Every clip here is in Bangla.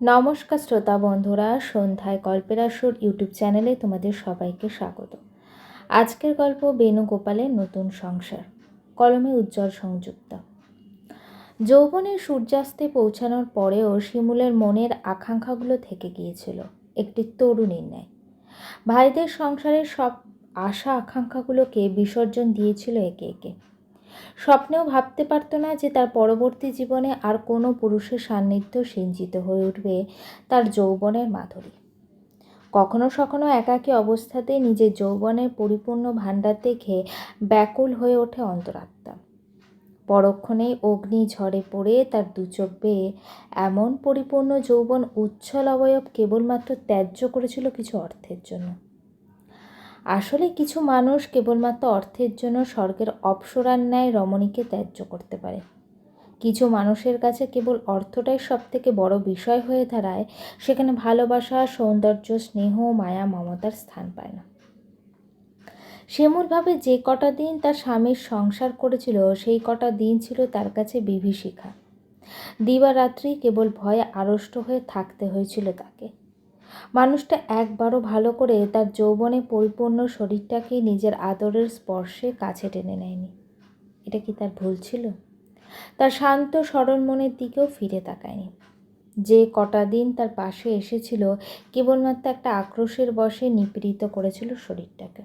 নমস্কার শ্রোতা বন্ধুরা, সন্ধ্যায় গল্পের আসর ইউটিউব চ্যানেলে তোমাদের সবাইকে স্বাগত। আজকের গল্প বেণুগোপালের নতুন সংসার, কলমে উজ্জ্বল সংযুক্ত। যৌবনের সূর্যাস্তে পৌঁছানোর পরেও শিমুলের মনের আকাঙ্ক্ষাগুলো থেকে গিয়েছিল, একটি তরুণীর ন্যায়। ভাইদের সংসারের সব আশা আকাঙ্ক্ষাগুলোকে বিসর্জন দিয়েছিল একে একে। স্বপ্নেও ভাবতে পারতো না যে তার পরবর্তী জীবনে আর কোনো পুরুষের সান্নিধ্য সিঞ্চিত হয়ে উঠবে তার যৌবনের মাধুরী। কখনো সখনো একাকী অবস্থাতে নিজের যৌবনের পরিপূর্ণ ভাণ্ডার দেখে ব্যাকুল হয়ে ওঠে অন্তরাত্মা। পরক্ষণেই অগ্নি ঝড়ে পড়ে তার দুচোখ বেয়ে এমন পরিপূর্ণ যৌবন উচ্ছল অবয়ব কেবলমাত্র ত্যায্য করেছিল কিছু অর্থের জন্য। আসলে কিছু মানুষ কেবলমাত্র অর্থের জন্য স্বর্গের অপসরার ন্যায় রমণীকে ত্যায্য করতে পারে। কিছু মানুষের কাছে কেবল অর্থটাই সব থেকে বড় বিষয় হয়ে দাঁড়ায়, সেখানে ভালোবাসা, সৌন্দর্য, স্নেহ, মায়া, মমতার স্থান পায় না। সেমূলভাবে যে কটা দিন তার স্বামীর সংসার করেছিল, সেই কটা দিন ছিল তার কাছে বিভীষিকা। দিবারাত্রি কেবল ভয়ে আড়ষ্ট হয়ে থাকতে হয়েছিল তাকে। মানুষটা একবারও ভালো করে তার যৌবনে পরিপূর্ণ শরীরটাকে নিজের আদরের স্পর্শে কাছে টেনে নেয়নি। এটা কি তার ভুল ছিল? তার শান্ত, সরল মনের দিকেও ফিরে তাকায়নি। যে কটা দিন তার পাশে এসেছিল, কেবলমাত্র একটা আক্রোশের বসে নিপীড়িত করেছিল শরীরটাকে।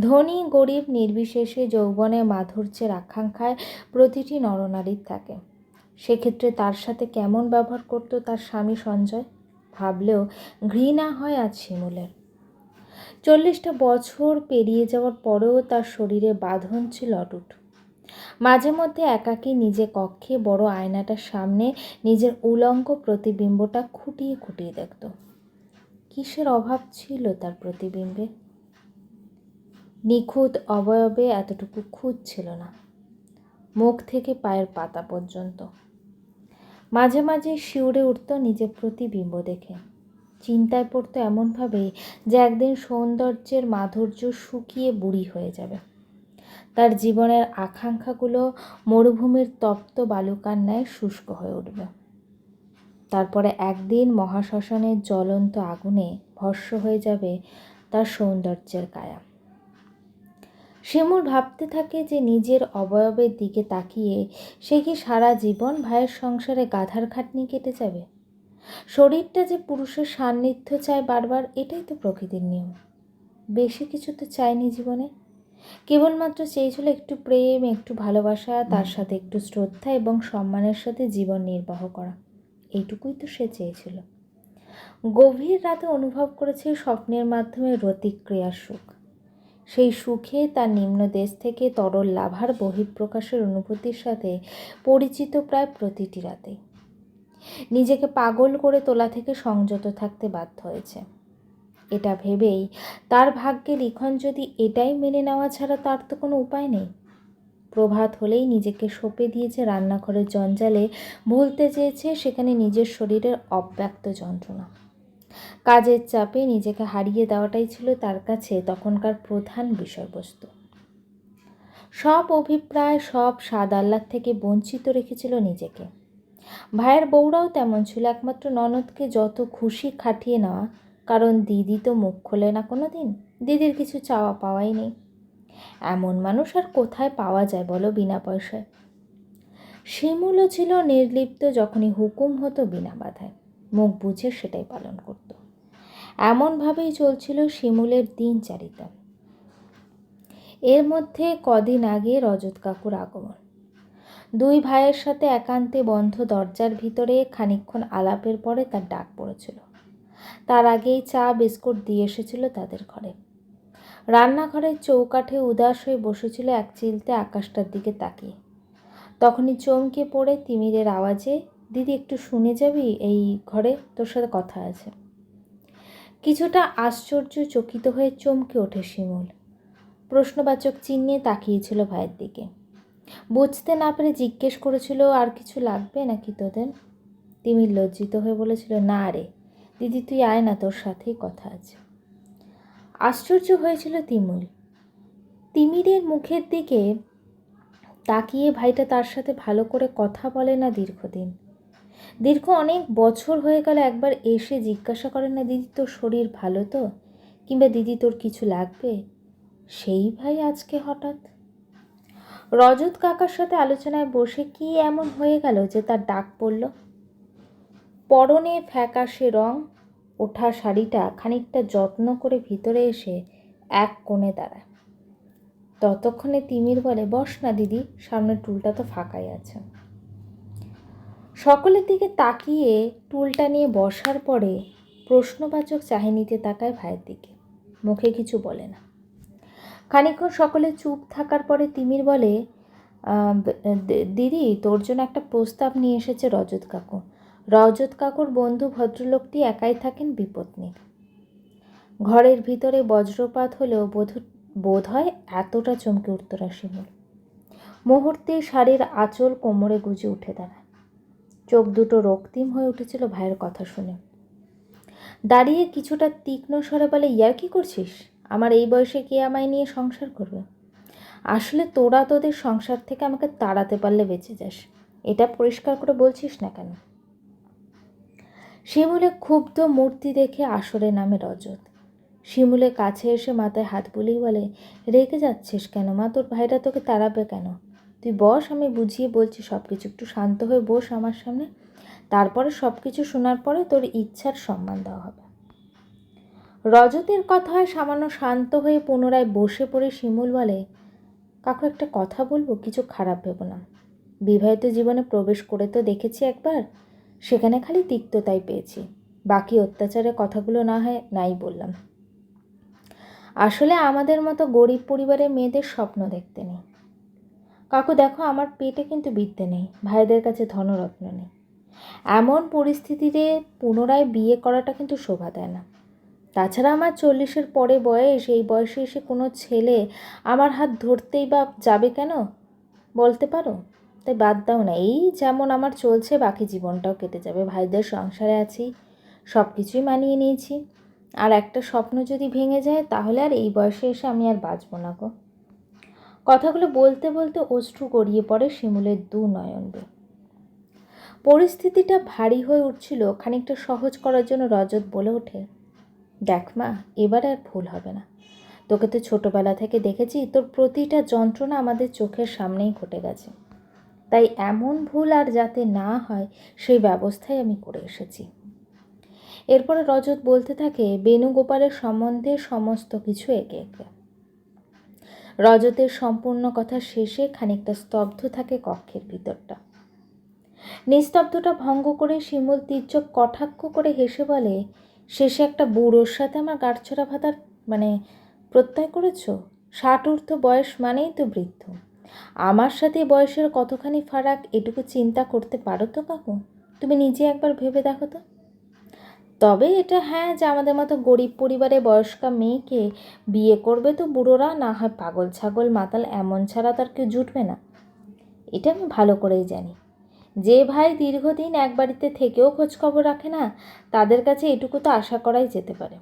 ধনী, গরিব, নির্বিশেষে যৌবনে মাধুর্যের আকাঙ্ক্ষায় প্রতিটি নরনারীর থাকে। সেক্ষেত্রে তার সাথে কেমন ব্যবহার করত তার স্বামী সঞ্জয়? ভাবলেও ঘৃণা হয় আজ শিমুলের। চল্লিশটা বছর পেরিয়ে যাওয়ার পরেও তার শরীরে বাঁধন ছিল অটুট। মাঝে মধ্যে একাকী নিজে কক্ষে বড় আয়নাটার সামনে নিজের উলঙ্গ প্রতিবিম্বটা খুঁটিয়ে খুঁটিয়ে দেখত। কিসের অভাব ছিল তার প্রতিবিম্বে? নিখুঁত অবয়বে এতটুকু খুঁত ছিল না। মুখ থেকে পায়ের পাতা পর্যন্ত। মাঝে মাঝে শিউরে উঠত নিজের প্রতিবিম্ব দেখে। চিন্তায় পড়তো এমনভাবে যে একদিন সৌন্দর্যের মাধুর্য শুকিয়ে বুড়ি হয়ে যাবে। তার জীবনের আকাঙ্ক্ষাগুলো মরুভূমির তপ্ত বালুকার ন্যায় শুষ্ক হয়ে উঠবে। তারপরে একদিন মহাশ্মশানের জ্বলন্ত আগুনে ভস্য হয়ে যাবে তার সৌন্দর্যের কায়া। শিমুর ভাবতে থাকে যে নিজের অবয়বের দিকে তাকিয়ে সে কি সারা জীবন ভাইয়ের সংসারে গাধার খাটনি কেটে যাবে? শরীরটা যে পুরুষের সান্নিধ্য চায় বারবার, এটাই তো প্রকৃতির নিয়ম। বেশি কিছু তো চায়নি জীবনে। কেবলমাত্র চেয়েছিল একটু প্রেম, একটু ভালোবাসা, তার সাথে একটু শ্রদ্ধা এবং সম্মানের সাথে জীবন নির্বাহ করা। এইটুকুই তো সে চেয়েছিল। গভীর রাতে অনুভব করেছে স্বপ্নের মাধ্যমে রতিক্রিয়ার সুখ। সেই সুখে তার নিম্ন দেশ থেকে তরল লাভার বহিঃপ্রকাশের অনুভূতির সাথে পরিচিত প্রায় প্রতিটি রাতে। নিজেকে পাগল করে তোলা থেকে সংযত থাকতে বাধ্য হয়েছে। এটা ভেবেই তার ভাগ্যে লিখন যদি এটাই মেনে নেওয়া ছাড়া তার তো কোনো উপায় নেই। প্রভাত হলেই নিজেকে সঁপে দিয়েছে রান্নাঘরের জঞ্জালে, ভুলতে চেয়েছে সেখানে নিজের শরীরের অব্যক্ত যন্ত্রণা। কাজের চাপে নিজেকে হারিয়ে দেওয়াটাই ছিল তার কাছে তখনকার প্রধান বিষয়বস্তু। সব অভিপ্রায়, সব স্বাদ আহ্লাদ থেকে বঞ্চিত রেখেছিল নিজেকে। ভাইয়ের বউরাও তেমন ছিল, একমাত্র ননদকে যত খুশি খাটিয়ে নেওয়া। কারণ দিদি তো মুখ খোলে না কোনো দিন দিদির কিছু চাওয়া পাওয়াই নেই। এমন মানুষ আর কোথায় পাওয়া যায় বলো বিনা পয়সায়? শিমুলও ছিল নির্লিপ্ত যখনই হুকুম হতো বিনা বাধায়। মুখ বুঝে সেটাই পালন করত। এমনভাবেই চলছিল শিমুলের দিনচারিতা। এর মধ্যে কদিন আগে রজত কাকুর আগমন। দুই ভাইয়ের সাথে একান্তে বন্ধ দরজার ভিতরে খানিক্ষণ আলাপের পরে তার ডাক পড়েছিল। তার আগেই চা, বিস্কুট দিয়ে এসেছিল তাদের ঘরে। রান্নাঘরের চৌকাঠে উদাস হয়ে বসেছিল এক চিলতে আকাশটার দিকে তাকিয়ে। তখনই চমকে পড়ে তিমিরের আওয়াজে দিদি একটু শুনে যাবি? এই ঘরে তোর সাথে কথা আছে। কিছুটা আশ্চর্য চকিত হয়ে চমকে ওঠে শিমুল। প্রশ্নবাচক চিহ্নে তাকিয়েছিল ভাইয়ের দিকে। বুঝতে না পেরে জিজ্ঞেস করেছিল, আর কিছু লাগবে নাকি তোদের? তিমির লজ্জিত হয়ে বলেছিল, না রে, দিদি তুই আয় না, তোর সাথেই কথা আছে। আশ্চর্য হয়েছিল তিমুল। তিমিরের মুখের দিকে তাকিয়ে ভাইটা তার সাথে ভালো করে কথা বলে না দীর্ঘদিন। দীর্ঘ অনেক বছর হয়ে গেল একবার এসে জিজ্ঞাসা করে না, দিদি, তোর শরীর ভালো তো? কিংবা দিদি, তোর কিছু লাগবে? সেই ভাই আজকে হঠাৎ? রজত কাকার সাথে আলোচনায় বসে কি এমন হয়ে গেল যে তার ডাক পড়ল, পরনে ফ্যাকাশে রং, ওঠা শাড়িটা খানিকটা যত্ন করে ভিতরে এসে এক কোণে দাঁড়ায়। ততক্ষণে তিমির বলে, বস না দিদি, সামনের টুলটা তো ফাঁকাই আছে। সকলের দিকে তাকিয়ে টুলটা নিয়ে বসার পরে প্রশ্নবাচক চাহিনিতে তাকায় ভাইয়ের দিকে। মুখে কিছু বলে না। খানিকক্ষণ সকলে চুপ থাকার পরে তিমির বলে দিদি, তোর জন্য একটা প্রস্তাব নিয়ে এসেছে রজত কাকু। রজত কাকুর বন্ধু ভদ্রলোকটি একাই থাকেন বিপত্নীর ঘরের ভিতরে বজ্রপাত হলেও বোধ বোধ হয় এতটা চমকে উঠত রাশিমুল মুহূর্তে শাড়ির আঁচল কোমরে গুজে উঠে দাঁড়ায়। চোখ দুটো রক্তিম হয়ে উঠেছিল ভাইয়ের কথা শুনে। দাঁড়িয়ে কিছুটা তীক্ষ্ণ স্বরে বলে, ইয়ার কি করছিস? আমার এই বয়সে কে আমায় নিয়ে সংসার করবে? আসলে তোরা তোদের সংসার থেকে আমাকে তাড়াতে পারলে বেঁচে যাস। এটা পরিষ্কার করে বলছিস না কেন? শিমুলে ক্ষুব্ধ মূর্তি দেখে আসরে নামে রজত। শিমুলে কাছে এসে মাথায় হাত বুলিয়ে বলে, রেগে যাচ্ছিস কেন মা? তোর ভাইরা তোকে তাড়াবে কেন? তুই বস, আমি বুঝিয়ে বলছি সব কিছু একটু শান্ত হয়ে বস আমার সামনে। তারপরে সব কিছু শোনার পরে তোর ইচ্ছার সম্মান দেওয়া হবে। রজতের কথায় সামান্য শান্ত হয়ে পুনরায় বসে পড়ে শিমুল বলে, কাকু, একটা কথা বলব? কিছু খারাপ ভেবো না। বিবাহিত জীবনে প্রবেশ করে তো দেখেছি একবার, সেখানে খালি তিক্ততাই পেয়েছি। বাকি অত্যাচারের কথাগুলো না হয় নাই বললাম। আসলে আমাদের মতো গরিব পরিবারের মেয়েদের স্বপ্ন দেখতে নেই। কাকু দেখো, আমার পেটে কিন্তু বিদ্যে নেই, ভাইদের কাছে ধনরত্ন নেই। এমন পরিস্থিতিতে পুনরায় বিয়ে করাটা কিন্তু শোভা দেয় না। তাছাড়া আমার চল্লিশের পরে বয়স, এই বয়সে এসে কোনো ছেলে আমার হাত ধরতেই বা যাবে কেন? বলতে পারো? তাই বাদ দাও না, এই যেমন আমার চলছে, বাকি জীবনটাও কেটে যাবে। ভাইদের সংসারে আছি সব কিছুই মানিয়ে নিয়েছি। আর একটা স্বপ্ন যদি ভেঙে যায়, তাহলে আর এই বয়সে এসে আমি আর বাঁচবো না গো। কথাগুলো বলতে বলতে অশ্রু গড়িয়ে পড়ে শিমুলের দু নয়ন বেয়ে। পরিস্থিতিটা ভারী হয়ে উঠছিল, খানিকটা সহজ করার জন্য রজত বলে ওঠে, দেখ মা, এবার আর ভুল হবে না। তোকে তো ছোটোবেলা থেকে দেখেছি, তোর প্রতিটা যন্ত্রণা আমাদের চোখের সামনেই ঘটে গেছে। তাই এমন ভুল আর যাতে না হয়, সেই ব্যবস্থাই আমি করে এসেছি। এরপরে রজত বলতে থাকে, বেণুগোপালের সম্বন্ধে সমস্ত কিছু একে একে। রজতের সম্পূর্ণ কথা শেষে খানিকটা স্তব্ধ থাকে কক্ষের ভিতরটা। নিস্তব্ধটা ভঙ্গ করে শিমুল তীর্যক কটাক্ষ করে হেসে বলে, শেষে একটা বুড়োর সাথে আমার গাঁটছড়া ভাতার মানে প্রত্যয় করেছ? ষাট ঊর্ধ্ব বয়স মানেই তো বৃদ্ধ। আমার সাথে বয়সের কতখানি ফারাক এটুকু চিন্তা করতে পারো তো কাকু? তুমি নিজে একবার ভেবে দেখো তো। তবে এটা হ্যাঁ যে আমাদের মতো গরিব পরিবারে বয়স্কা মেয়েকে বিয়ে করবে তো বুড়োরা, না হয় পাগল ছাগল মাতাল এমন ছাড়া তার কেউ জুটবে না। এটা আমি ভালো করেই জানি। যে ভাই দীর্ঘদিন এক বাড়িতে থেকেও খোঁজখবর রাখে না, তাদের কাছে এটুকু তো আশা করাই যেতে পারে।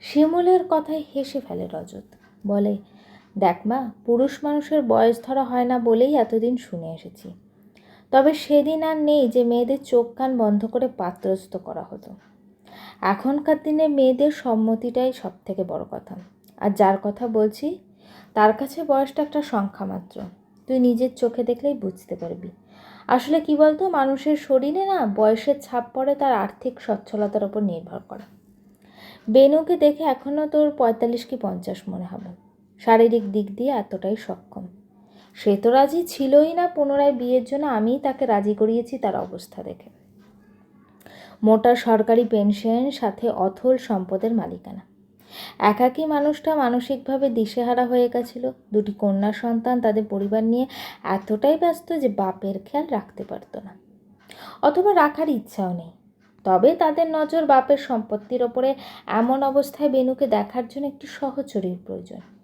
শিমুলের কথায় হেসে ফেলে রজত। বলে, দেখ মা, পুরুষ মানুষের বয়স ধরা হয় না বলেই এতদিন শুনে এসেছি। তবে সেদিন আর নেই যে মেয়েদের চোখ কান বন্ধ করে পাত্রস্থ করা হতো। এখনকার দিনে মেয়েদের সম্মতিটাই সব থেকে বড় কথা। আর যার কথা বলছি, তার কাছে বয়সটা একটা সংখ্যা মাত্র। তুই নিজের চোখে দেখলেই বুঝতে পারবি। আসলে কি বলতো, মানুষের শরীরে না বয়সের ছাপ পড়ে তার আর্থিক সচ্ছলতার ওপর নির্ভর করে। বেনুকে দেখে এখনও তোর পঁয়তাল্লিশ কি পঞ্চাশ মনে হবে। শারীরিক দিক দিয়ে এতটাই সক্ষম। সে তো রাজি ছিলই না, পুনরায় বিয়ের জন্য আমিই তাকে রাজি করিয়েছি তার অবস্থা দেখে। মোটা সরকারি পেনশন, সাথে অথল সম্পদের মালিকানা। একাকী মানুষটা মানসিকভাবে দিশেহারা হয়ে গেছিল। দুটি কন্যা সন্তান তাদের পরিবার নিয়ে এতটাই ব্যস্ত যে বাপের খেয়াল রাখতে পারতো না। অথবা রাখার ইচ্ছাও নেই। তবে তাদের নজর বাপের সম্পত্তির ওপরে এমন অবস্থায় বেনুকে দেখার জন্য একটি সহচরীর প্রয়োজন।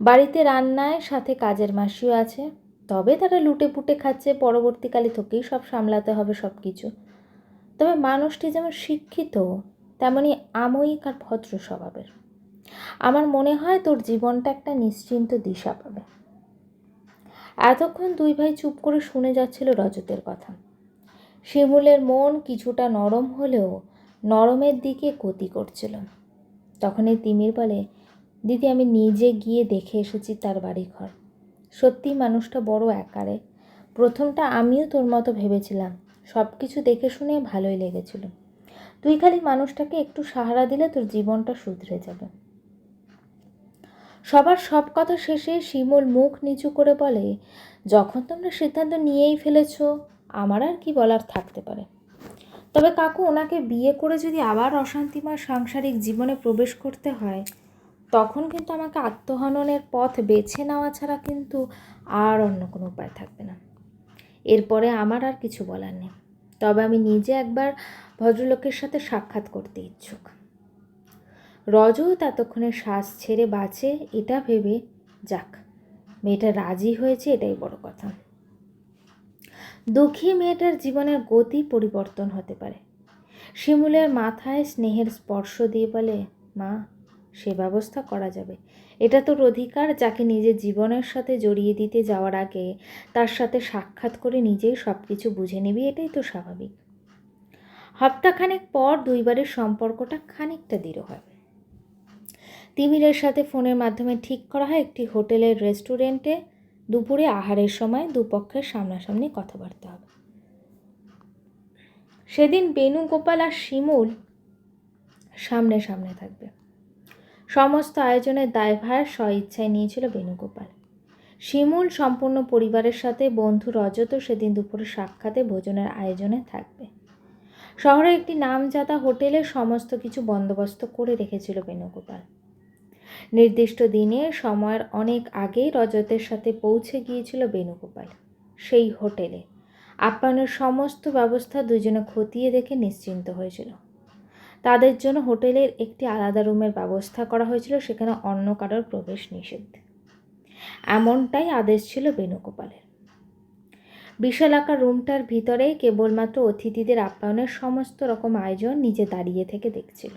বাড়িতে রান্নায় সাথে কাজের মাসিও আছে। তবে তারা লুটে পুটে খাচ্ছে, পরবর্তীকালে তোকেই সব সামলাতে হবে সব কিছু তবে মানুষটি যেমন শিক্ষিত তেমনই আময়িক আর ভদ্র স্বভাবের। আমার মনে হয় তোর জীবনটা একটা নিশ্চিন্ত দিশা পাবে। এতক্ষণ দুই ভাই চুপ করে শুনে যাচ্ছিল রজতের কথা। শিমুলের মন কিছুটা নরম হলেও নরমের দিকে গতি করছিল। তখনই তিমির বলে দিদি, আমি নিজে গিয়ে দেখে এসেছি তার বাড়ি ঘর সত্যি মানুষটা বড় একারে। প্রথমটা আমিও তোর মতো ভেবেছিলাম। সব কিছু দেখে শুনে ভালোই লেগেছিল। তুই খালি মানুষটাকে একটু সাহারা দিলে তোর জীবনটা শুধরে যাবে। সবার সব কথা শেষে শিমুল মুখ নিচু করে বলে, যখন তোমরা সিদ্ধান্ত নিয়েই ফেলেছ, আমার আর কি বলার থাকতে পারে? তবে কাকু, ওনাকে বিয়ে করে যদি আবার অশান্তিময় সাংসারিক জীবনে প্রবেশ করতে হয় তখন কিন্তু আমাকে আত্মহননের পথ বেছে নেওয়া ছাড়া কিন্তু আর অন্য কোনো উপায় থাকবে না। এরপরে আমার আর কিছু বলার নেই। তবে আমি নিজে একবার ভদ্রলোকের সাথে সাক্ষাৎ করতে ইচ্ছুক। রজও ততক্ষণে শ্বাস ছেড়ে বাঁচে, এটা ভেবে যাক, মেয়েটা রাজি হয়েছে এটাই বড় কথা। দুঃখী মেয়েটার জীবনের গতি পরিবর্তন হতে পারে। শিমুলের মাথায় স্নেহের স্পর্শ দিয়ে বলে, মা সে ব্যবস্থা করা যাবে। এটা তোর অধিকার, যাকে নিজের জীবনের সাথে জড়িয়ে দিতে যাওয়ার আগে তার সাথে সাক্ষাৎ করে নিজেই সব কিছু বুঝে নিবি, এটাই তো স্বাভাবিক। হপ্তাখানেক পর দুইবারের সম্পর্কটা খানিকটা দৃঢ় হয়। তিমিরের সাথে ফোনের মাধ্যমে ঠিক করা হয়, একটি হোটেলের রেস্টুরেন্টে দুপুরে আহারের সময় দুপক্ষের সামনাসামনি কথাবার্তা হবে। সেদিন বেণুগোপাল আর শিমুল সামনে সামনে থাকবে। সমস্ত আয়োজনের দায়ভার স্বইচ্ছায় নিয়েছিল বেণুগোপাল। শিমুল সম্পূর্ণ পরিবারের সাথে বন্ধু রজত সেদিন দুপুরে সাক্ষাতে ভোজনের আয়োজনে থাকবে। শহরে একটি নামজাদা হোটেলে সমস্ত কিছু বন্দোবস্ত করে রেখেছিল বেণুগোপাল। নির্দিষ্ট দিনে সময়ের অনেক আগেই রজতের সাথে পৌঁছে গিয়েছিল বেণুগোপাল। সেই হোটেলে আপ্যায়নের সমস্ত ব্যবস্থা দুজনে খতিয়ে দেখে নিশ্চিন্ত হয়েছিল। তাদের জন্য হোটেলের একটি আলাদা রুমের ব্যবস্থা করা হয়েছিল, সেখানে অন্য কারোর প্রবেশ নিষেধ। এমনটাই আদেশ ছিল বেণুগোপালের। বিশালাকার রুমটার ভিতরে কেবলমাত্র অতিথিদের আপ্যায়নের সমস্ত রকম আয়োজন নিজে দাঁড়িয়ে থেকে দেখছিল।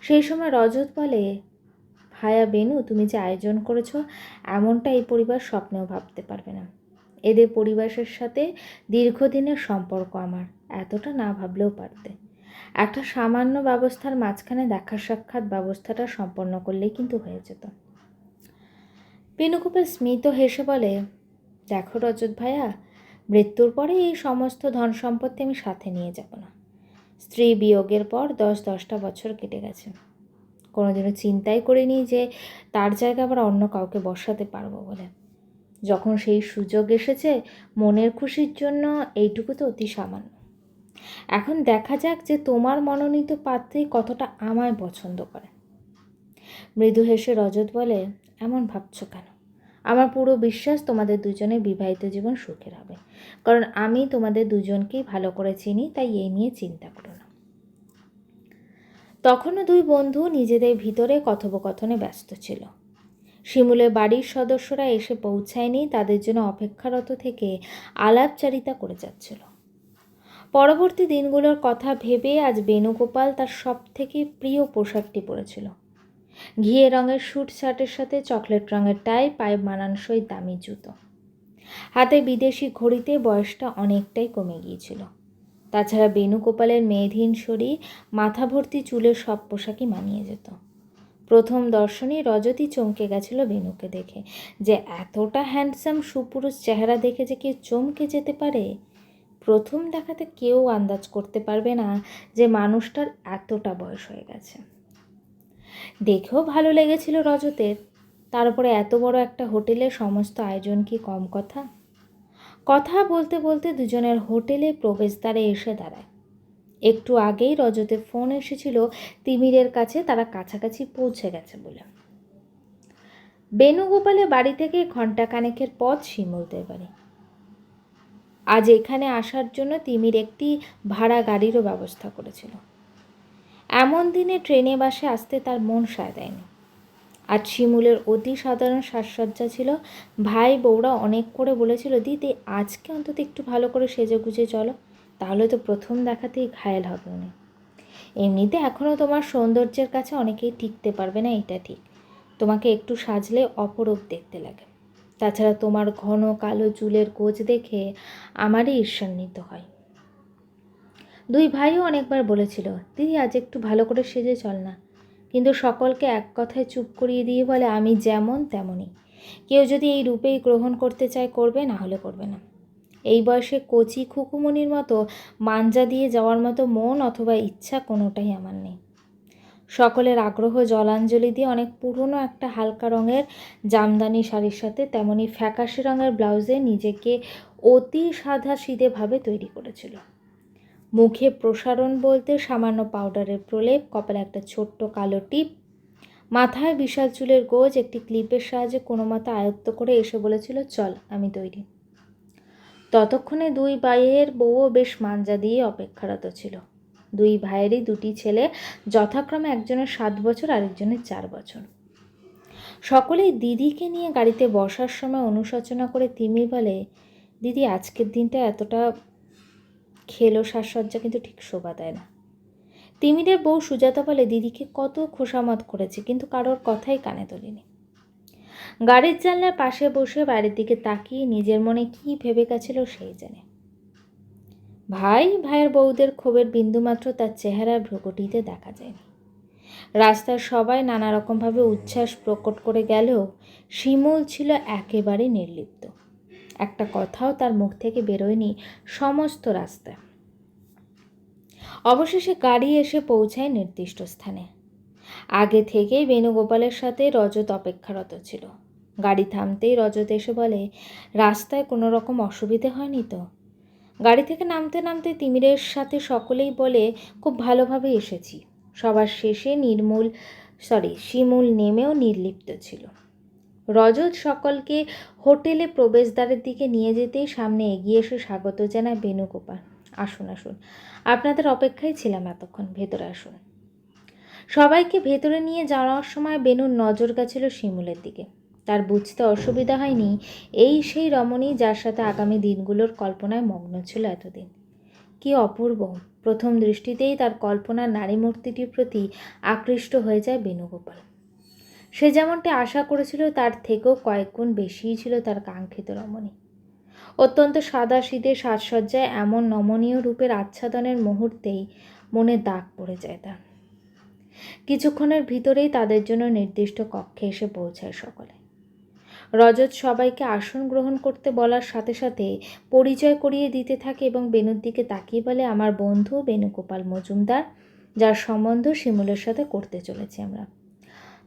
সেই সময় রজত বলে, ভায়া বেনু তুমি যে আয়োজন করেছ, এমনটা এই পরিবার স্বপ্নেও ভাবতে পারবে না। এদের পরিবেশের সাথে দীর্ঘদিনের সম্পর্ক আমার, এতটা না ভাবলেও পারতে। একটা সামান্য ব্যবস্থার মাঝখানে দেখা সাক্ষাৎ ব্যবস্থাটা সম্পন্ন করলেই কিন্তু হয়ে যেত। বেনুকুপের স্মিত হেসে বলে, দেখো রজত ভাইয়া, মৃত্যুর পরে এই সমস্ত ধন সম্পত্তি আমি সাথে নিয়ে যাব না। স্ত্রী বিয়োগের পর দশ দশটা বছর কেটে গেছে। কোনোদিনও চিন্তাই করিনি যে তার জায়গা আবার অন্য কাউকে বসাতে পারব বলে। যখন সেই সুযোগ এসেছে, মনের খুশির জন্য এইটুকু তো অতি সামান্য। এখন দেখা যাক যে তোমার মনোনীত পাত্রী কতটা আমায় পছন্দ করে। মৃদু হেসে রজত বলে, এমন ভাবছ কেন? আমার পুরো বিশ্বাস তোমাদের দুজনের বিবাহিত জীবন সুখের হবে। কারণ আমি তোমাদের দুজনকেই ভালো করে চিনি, তাই এই নিয়ে চিন্তা করো না। তখনও দুই বন্ধু নিজেদের ভিতরে কথোপকথনে ব্যস্ত ছিল। শিমুলের বাড়ির সদস্যরা এসে পৌঁছায়নি, তাদের জন্য অপেক্ষারত থেকে আলাপচারিতা করে যাচ্ছিল। পরবর্তী দিনগুলোর কথা ভেবে আজ বেণুগোপাল তার সব থেকে প্রিয় পোশাকটি পরেছিল। ঘিয়ে রঙের শ্যুট শার্টের সাথে চকলেট রঙের টাই পায়ে মানানসই দামি জুতো। হাতে বিদেশি ঘড়িতে বয়সটা অনেকটাই কমে গিয়েছিল। তাছাড়া বেণুগোপালের মেয়েধীন শরীর মাথা ভর্তি চুলের সব পোশাকই মানিয়ে যেত। প্রথম দর্শনে রজতই চমকে গেছিল বেনুকে দেখে। যে এতটা হ্যান্ডসাম সুপুরুষ চেহারা দেখে যে কেউ চমকে যেতে পারে? প্রথম দেখাতে কেউ আন্দাজ করতে পারবে না যে মানুষটার এতটা বয়স হয়ে গেছে। দেখেও ভালো লেগেছিল রজতের। তার উপরে এত বড় একটা হোটেলের সমস্ত আয়োজন কি কম কথা? কথা বলতে বলতে দুজনের হোটেলে প্রবেশদ্বারে এসে দাঁড়ায়। একটু আগেই রজতের ফোন এসেছিল, তিমিরের কাছে তারা কাছাকাছি পৌঁছে গেছে বলে। বেণুগোপালের বাড়ি থেকে ঘণ্টা কানেকের পথ শিমুলদের বাড়ি। আজ এখানে আসার জন্য তিমির একটি ভাড়া গাড়িরও ব্যবস্থা করেছিল। এমন দিনে ট্রেনে বাসে আসতে তার মন সায় দেয়নি। আজ শিমুলের অতি সাধারণ সাজসজ্জা ছিল, ভাই বউরা অনেক করে বলেছিল, দিদি, আজকে অন্তত একটু ভালো করে সেজে গুজে চলো, তাহলে তো প্রথম দেখাতেই ঘায়েল হবে উনি। এমনিতে এখনও তোমার সৌন্দর্যের কাছে অনেকেই টিকতে পারবে না এটা ঠিক। তোমাকে একটু সাজলে অপরূপ দেখতে লাগে। তাছাড়া তোমার ঘন কালো চুলের কোচ দেখে আমারই ঈর্ষান্বিত হয়। দুই ভাইও অনেকবার বলেছিল, দিদি, আজ একটু ভালো করে সেজে চল না। কিন্তু সকলকে এক কথায় চুপ করিয়ে দিয়ে বলে, আমি যেমন তেমনই কেউ যদি এই রূপেই গ্রহণ করতে চায়, করবে, না হলে করবে না। এই বয়সে কচি খুকুমনির মতো মাঞ্জা দিয়ে যাওয়ার মতো মন অথবা ইচ্ছা কোনোটাই আমার নেই। সকলের আগ্রহ, জলাঞ্জলি দিয়ে অনেক পুরনো একটা হালকা রঙের জামদানি শাড়ির সাথে তেমনি ফ্যাকাশে রঙের ব্লাউজে নিজেকে অতি সাদা সিধেভাবে তৈরি করেছিল। মুখে প্রসারণ বলতে সামান্য পাউডারের প্রলেপ, কপালে একটা ছোট্ট কালো টিপ, মাথায় বিশাল চুলের গোজ, একটি ক্লিপের সাহায্যে কোনো মতো আয়ত্ত করে এসে বলেছিল, চল, আমি তৈরি। ততক্ষণে দুই বাইয়ের বউও বেশ মাঞ্জা দিয়ে অপেক্ষারত ছিল। দুই ভাইয়েরই দুটি ছেলে, যথাক্রমে একজনের সাত বছর, আরেকজনের চার বছর। সকলেই দিদিকে নিয়ে গাড়িতে বসার সময় অনুশোচনা করে তিমি বলে, দিদি, আজকের দিনটা এতটা খেলো সাজসজ্জা কিন্তু ঠিক শোভা দেয় না। তিমিরের বউ সুজাতা বলে, দিদিকে কত খোসামত করেছে, কিন্তু কারোর কথাই কানে তোলেনি। গাড়ির জানলার পাশে বসে বাইরের দিকে তাকিয়ে নিজের মনে কী ভেবে গেছিল সেই জানে। ভাই, ভাইয়ের বউদের ক্ষোভের বিন্দুমাত্র তার চেহারার ভ্রুকুটিতে দেখা যায়নি। রাস্তার সবাই নানা রকমভাবে উচ্ছ্বাস প্রকট করে গেলেও শিমুল ছিল একেবারে নির্লিপ্ত। একটা কথাও তার মুখ থেকে বেরোয়নি সমস্ত রাস্তায়। অবশেষে গাড়ি এসে পৌঁছায় নির্দিষ্ট স্থানে। আগে থেকেই বেণুগোপালের সাথে রজত অপেক্ষারত ছিল। গাড়ি থামতেই রজত এসে বলে, রাস্তায় কোনো রকম অসুবিধে হয়নি তো? গাড়ি থেকে নামতে নামতে তিমিরের সাথে সকলেই বলে, খুব ভালোভাবে এসেছি। সবার শেষে নির্মূল সরি শিমুল নেমেও নির্লিপ্ত ছিল। রজত সকলকে হোটেলে প্রবেশদ্বারের দিকে নিয়ে যেতেই সামনে এগিয়ে এসে স্বাগত জানায় বেণুগোপাল আসুন আসুন, আপনাদের অপেক্ষায় ছিলাম এতক্ষণ, ভেতরে আসুন। সবাইকে ভেতরে নিয়ে যাওয়ার সময় বেনুর নজর গেছিল শিমুলের দিকে। তার বুঝতে অসুবিধা হয়নি। এই সেই রমণী যার সাথে আগামী দিনগুলোর কল্পনায় মগ্ন ছিল এতদিন। কি অপূর্ব! প্রথম দৃষ্টিতেই তার কল্পনার নারী মূর্তিটির প্রতি আকৃষ্ট হয়ে যায় বেণুগোপাল। সে যেমনটি আশা করেছিল, তার থেকেও কয়েক গুণ বেশিই ছিল তার কাঙ্ক্ষিত রমণী। অত্যন্ত সাদা শীতে সাজসজ্জায় এমন নমনীয় রূপের আচ্ছাদনের মুহূর্তেই মনে দাগ পড়ে যায় তার। কিছুক্ষণের ভিতরেই তাদের জন্য নির্দিষ্ট কক্ষে এসে পৌঁছায় সকলে। রজত সবাইকে আসন গ্রহণ করতে বলার সাথে সাথে পরিচয় করিয়ে দিতে থাকে এবং বেনুর দিকে তাকিয়ে বলে, আমার বন্ধু বেণুগোপাল মজুমদার, যার সম্বন্ধ শিমুলের সাথে করতে চলেছি আমরা।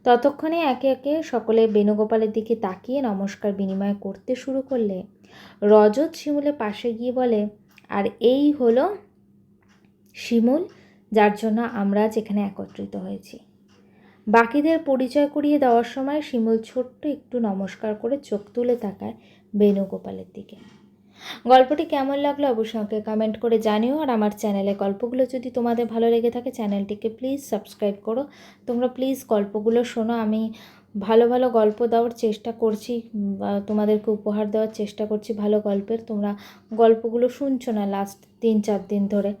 ততক্ষণে একে একে সকলে বেণুগোপালের দিকে তাকিয়ে নমস্কার বিনিময় করতে শুরু করলে, রজত শিমুলের পাশে গিয়ে বলে, আর এই হলো শিমুল, যার জন্য আমরা যেখানে একত্রিত হয়েছি। বাকিদের পরিচয় করিয়ে দেওয়ার সময় শিমুল ছোট্ট একটু নমস্কার করে চোখ তুলে তাকায় বেণুগোপালের দিকে। গল্পটি কেমন লাগল অবশ্যই আমাকে কমেন্ট করে জানিও আর আমার চ্যানেলে গল্পগুলো যদি তোমাদের ভালো লেগে থাকে চ্যানেলটিকে প্লিজ সাবস্ক্রাইব করো। তোমরা প্লিজ গল্পগুলো শোনো। আমি ভালো ভালো গল্প দেওয়ার চেষ্টা করছি তোমাদেরকে উপহার দেওয়ার চেষ্টা করছি ভালো গল্পের। তোমরা গল্পগুলো শুনছো না লাস্ট তিন চার দিন ধরে।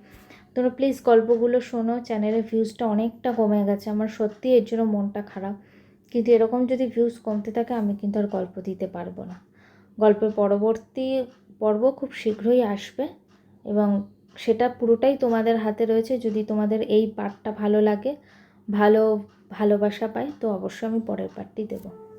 তোমরা প্লিজ গল্পগুলো শোনো চ্যানেলের ভিউজটা অনেকটা কমে গেছে। আমার সত্যি এর জন্য মনটা খারাপ। কিন্তু এরকম যদি ভিউজ কমতে থাকে, আমি কিন্তু আর গল্প দিতে পারব না। গল্পের পরবর্তী পর্ব খুব শীঘ্রই আসবে এবং সেটা পুরোটাই তোমাদের হাতে রয়েছে। যদি তোমাদের এই পার্টটা ভালো লাগে, ভালো ভালোবাসা পায়, তো অবশ্যই আমি পরের পার্টটি দেবো।